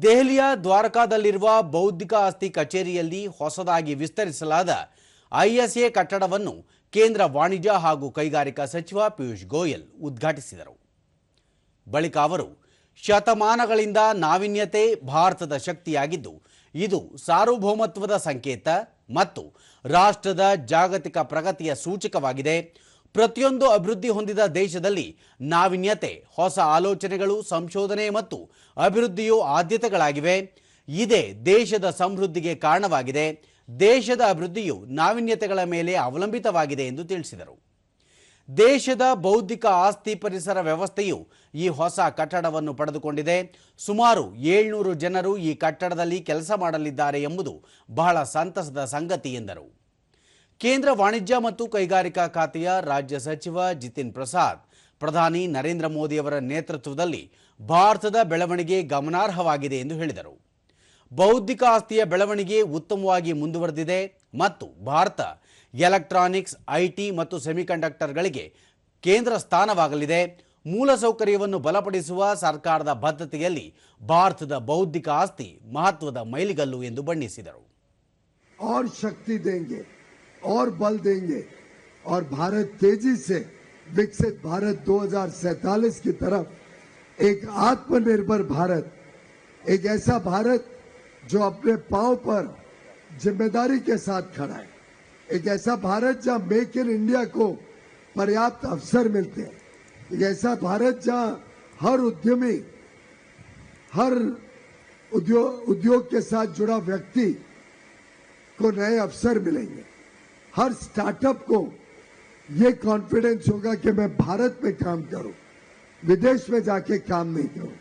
ದೆಹಲಿಯ ದ್ವಾರಕಾದಲ್ಲಿರುವ ಬೌದ್ಧಿಕ ಆಸ್ತಿ ಕಚೇರಿಯಲ್ಲಿ ಹೊಸದಾಗಿ ವಿಸ್ತರಿಸಲಾದ ಐಎಸ್ಎ ಕಟ್ಟಡವನ್ನು ಕೇಂದ್ರ ವಾಣಿಜ್ಯ ಹಾಗೂ ಕೈಗಾರಿಕಾ ಸಚಿವ ಪಿಯೂಷ್ ಗೋಯಲ್ ಉದ್ಘಾಟಿಸಿದರು. ಬಳಿಕ ಅವರು, ಶತಮಾನಗಳಿಂದ ನಾವೀನ್ಯತೆ ಭಾರತದ ಶಕ್ತಿಯಾಗಿದ್ದು, ಇದು ಸಾರ್ವಭೌಮತ್ವದ ಸಂಕೇತ ಮತ್ತು ರಾಷ್ಟ್ರದ ಜಾಗತಿಕ ಪ್ರಗತಿಯ ಸೂಚಕವಾಗಿದೆ. ಪ್ರತಿಯೊಂದು ಅಭಿವೃದ್ಧಿ ಹೊಂದಿದ ದೇಶದಲ್ಲಿ ನಾವೀನ್ಯತೆ, ಹೊಸ ಆಲೋಚನೆಗಳು, ಸಂಶೋಧನೆ ಮತ್ತು ಅಭಿವೃದ್ಧಿಯು ಆದ್ಯತೆಗಳಾಗಿವೆ. ಇದೇ ದೇಶದ ಸಮೃದ್ಧಿಗೆ ಕಾರಣವಾಗಿದೆ. ದೇಶದ ಅಭಿವೃದ್ಧಿಯು ನಾವೀನ್ಯತೆಗಳ ಮೇಲೆ ಅವಲಂಬಿತವಾಗಿದೆ ಎಂದು ತಿಳಿಸಿದರು. ದೇಶದ ಬೌದ್ಧಿಕ ಆಸ್ತಿ ಪರಿಸರ ವ್ಯವಸ್ಥೆಯು ಈ ಹೊಸ ಕಟ್ಟಡವನ್ನು ಪಡೆದುಕೊಂಡಿದೆ. ಸುಮಾರು ಏಳ್ನೂರು ಜನರು ಈ ಕಟ್ಟಡದಲ್ಲಿ ಕೆಲಸ ಮಾಡಲಿದ್ದಾರೆ ಎಂಬುದು ಬಹಳ ಸಂತಸದ ಸಂಗತಿ ಎಂದರು. ಕೇಂದ್ರ ವಾಣಿಜ್ಯ ಮತ್ತು ಕೈಗಾರಿಕಾ ಖಾತೆಯ ರಾಜ್ಯ ಸಚಿವ ಜಿತಿನ್ ಪ್ರಸಾದ್, ಪ್ರಧಾನಿ ನರೇಂದ್ರ ಮೋದಿಯವರ ನೇತೃತ್ವದಲ್ಲಿ ಭಾರತದ ಬೆಳವಣಿಗೆ ಗಮನಾರ್ಹವಾಗಿದೆ ಎಂದು ಹೇಳಿದರು. ಬೌದ್ಧಿಕ ಆಸ್ತಿಯ ಬೆಳವಣಿಗೆ ಉತ್ತಮವಾಗಿ ಮುಂದುವರೆದಿದೆ ಮತ್ತು ಭಾರತ ಎಲೆಕ್ಟ್ರಾನಿಕ್ಸ್ ಐಟಿ ಮತ್ತು ಸೆಮಿಕಂಡಕ್ಟರ್ಗಳಿಗೆ ಕೇಂದ್ರ ಸ್ಥಾನವಾಗಲಿದೆ. ಮೂಲಸೌಕರ್ಯವನ್ನು ಬಲಪಡಿಸುವ ಸರ್ಕಾರದ ಬದ್ಧತೆಯಲ್ಲಿ ಭಾರತದ ಬೌದ್ಧಿಕ ಆಸ್ತಿ ಮಹತ್ವದ ಮೈಲಿಗಲ್ಲು ಎಂದು ಬಣ್ಣಿಸಿದರು. और बल देंगे। और भारत तेज़ी से विकसित भारत 2047 की तरफ़ एक आत्मनिर्भर भारत, एक ऐसा भारत जो अपने पाँव पर ज़िम्मेदारी के साथ खड़ा है। एक ऐसा भारत जहाँ मेक इन इंडिया को पर्याप्त अवसर मिलते हैं। एक ऐसा भारत जहाँ हर उद्यमी, हर उद्योग उद्योग के साथ जुड़ा व्यक्ति को नए अवसर मिलेंगे। हर स्टार्टअप को ये कॉन्फिडेंस होगा कि मैं भारत में काम करूँ, विदेश में जाके काम नहीं करूँ।